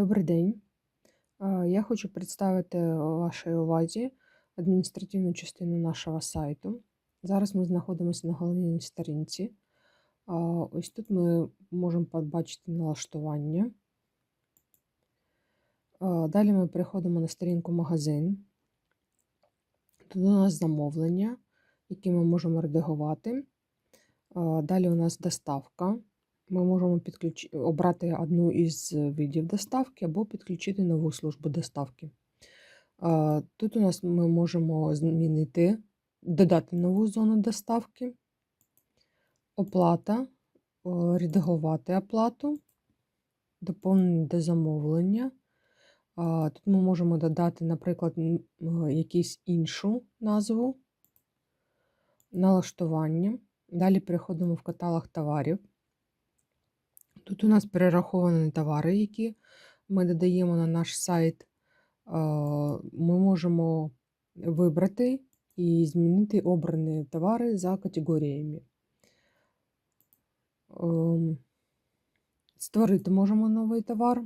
Добрий день. Я хочу представити вашій увазі адміністративну частину нашого сайту. Зараз ми знаходимося на головній сторінці. Ось тут ми можемо побачити налаштування. Далі ми переходимо на сторінку магазин. Тут у нас замовлення, які ми можемо редагувати. Далі у нас доставка. Ми можемо підключ... обрати одну із видів доставки або підключити нову службу доставки. Тут у нас ми можемо змінити, додати нову зону доставки, оплата, редагувати оплату, доповнити замовлення. Тут ми можемо додати, наприклад, е, якусь іншу назву, налаштування. Далі переходимо в каталог товарів. Тут у нас перераховані товари, які ми додаємо на наш сайт. Ми можемо вибрати і змінити обрані товари за категоріями. Ем, Створити можемо новий товар.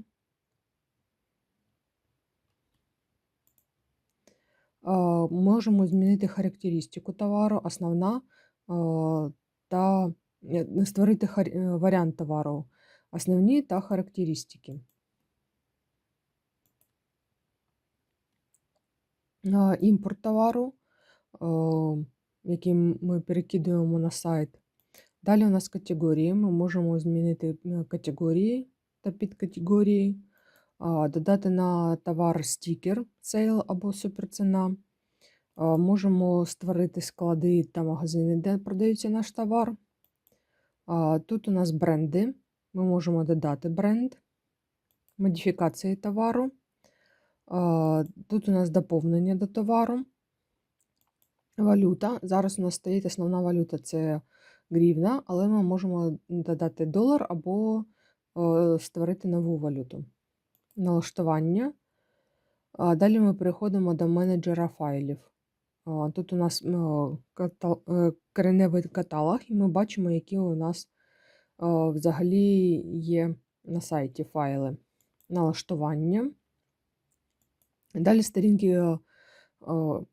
Можемо змінити характеристику товару, основна та е, створити е, варіант товару, основні та характеристики. Імпорт товару, а, який ми перекидуємо на сайт. Далі у нас категорії. Ми можемо змінити категорії та підкатегорії, додати на товар стікер, сейл або суперціна. Можемо створити склади та магазини, де продається наш товар. Тут у нас бренди. Ми можемо додати бренд, модифікації товару. Тут у нас доповнення до товару. Валюта. Зараз у нас стоїть основна валюта це гривна, але ми можемо додати долар або створити нову валюту. Налаштування. Далі ми переходимо до менеджера файлів. Тут у нас е, кореневий каталог, і ми бачимо, які у нас взагалі є на сайті файли. Налаштування. Далі сторінки е, е,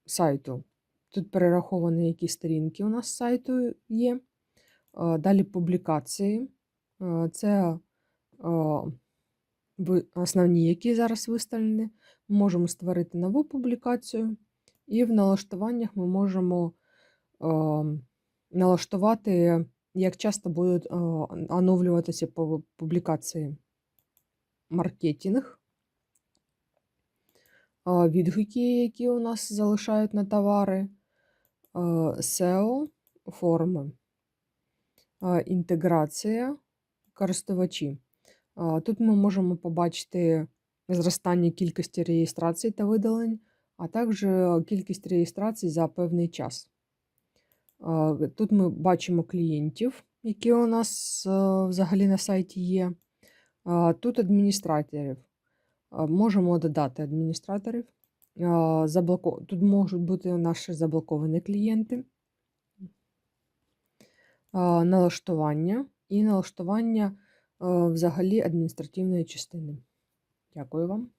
сайту. Тут перераховані, які сторінки у нас сайту є. Е, Далі публікації. Е, Це е, основні, які зараз виставлені. Ми можемо створити нову публікацію, і в налаштуваннях ми можемо е, налаштувати, як часто будуть оновлюватися публікації. Маркетинг, відгуки, які у нас залишають на товари, SEO, форми, інтеграція, користувачі. Тут ми можемо побачити зростання кількості реєстрацій та видалень, а також кількість реєстрацій за певний час. Тут ми бачимо клієнтів, які у нас е, взагалі на сайті є. Тут адміністраторів. Можемо додати адміністраторів. Тут можуть бути наші заблоковані клієнти. Налаштування і налаштування е, взагалі адміністративної частини. Дякую вам.